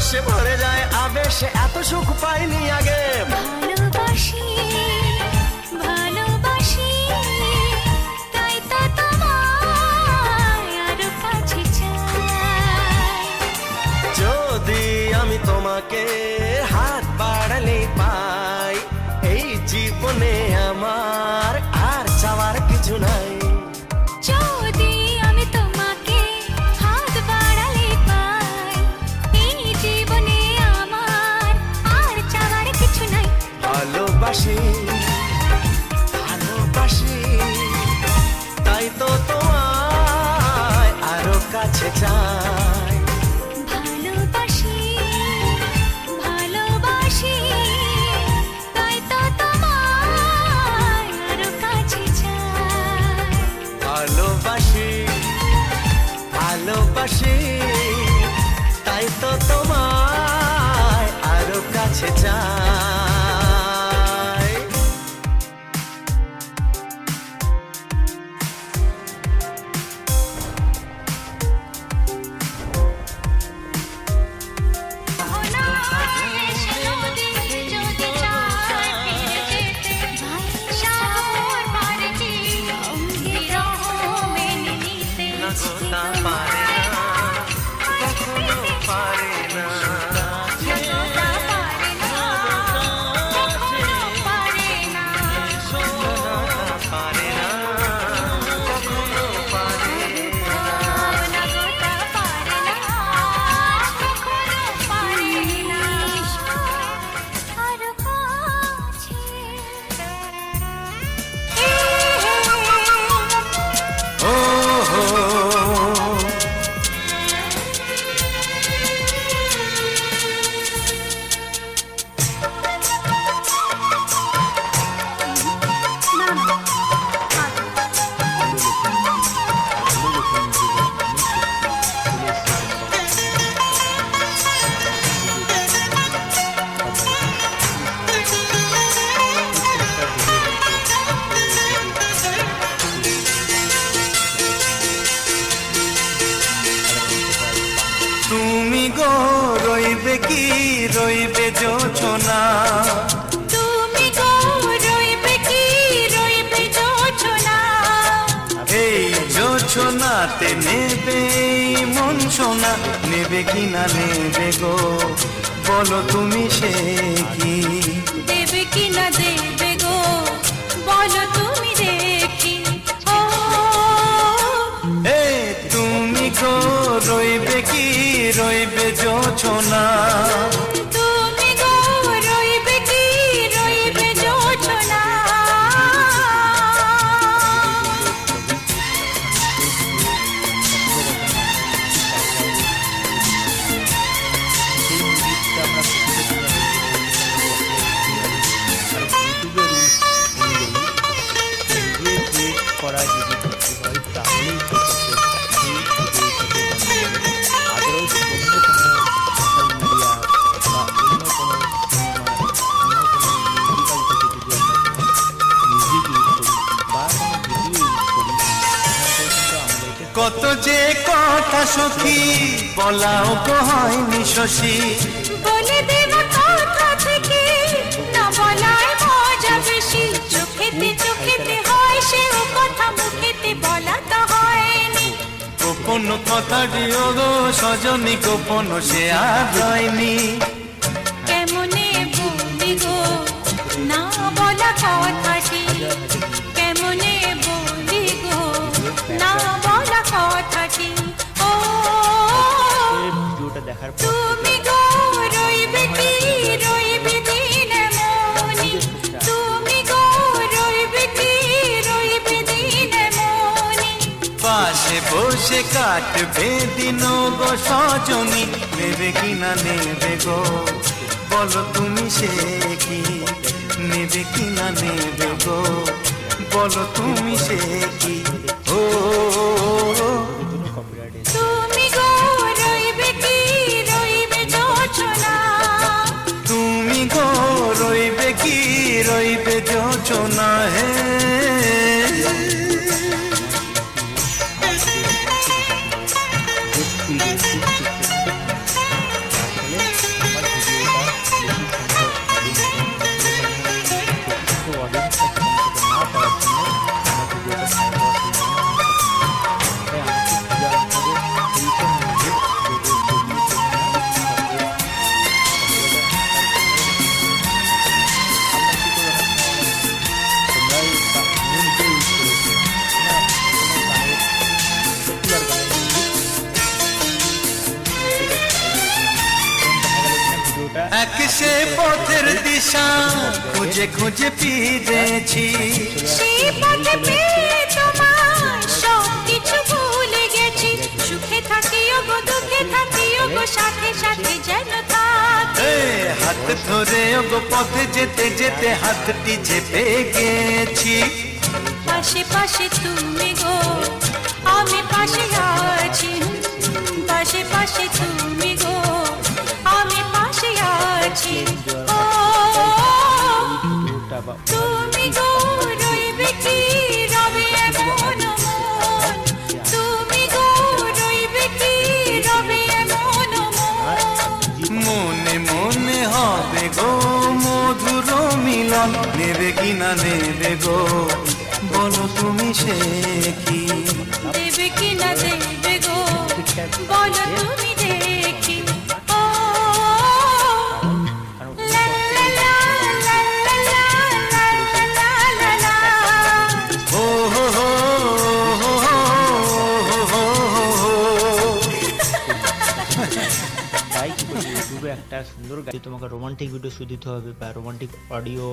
রসে ভরে যায় আবেশে এত সুখ পাইনি আগে। ভালোবাসি ভালোবাসি তাই তো তোমায় আরও কাছে চাই। যদি আমি তোমাকে চাই ভালোবাসি ভালোবাসি তাই তো তোমায় আরও কাছে চাই। ভালোবাসি ভালোবাসি তাই তো তোমায় আরও কাছে চাই। রইবে যোচনা তুমি গো রইবে কি? রইবে যোচনা এই যোচনাতে নেবে মন সোনা নেবে কি না নেবে গো? বলো তুমি সে কি? দেবে কি না দেবে গো? বলো তুমি দেখি এ তুমি গো রইবে কি? রইবে যোচনা কত যে কথা সখী বলাও তো হয়নি শশী। বলে দেব গোপন কথা দিও গো সজনী গোপন সে আর হয়নি কাটবে দিন গো সজনী। নেবে কি না নেবে গো? বলো তুমি সে কি? নেবে কি না নেবে গো? বলো তুমি সে কি? ও পথের দিশা খুঁজে খুঁজে ফিরেছি সেই পথে পেয়ে তোমার সব কিছু ভুলে গেছি। সুখে থাকিও গো দুঃখে থাকিও গো সাথে সাথে যেন থাকি। হাত ধরে গো পথে যেতে যেতে হাতটি চেপে গেছি। পাশে পাশে তুমি গো আমি পাশে আছি। পাশে পাশে তুমি জীবন নেবে কি না নেবে গো বলো তুমি সে কি দেবে কি না দেবে গো বলো তুমি দেখি একটা সুন্দর গাড়ি তোমাকে রোমান্টিক ভিডিও শুধু দিতে হবে বা রোমান্টিক অডিও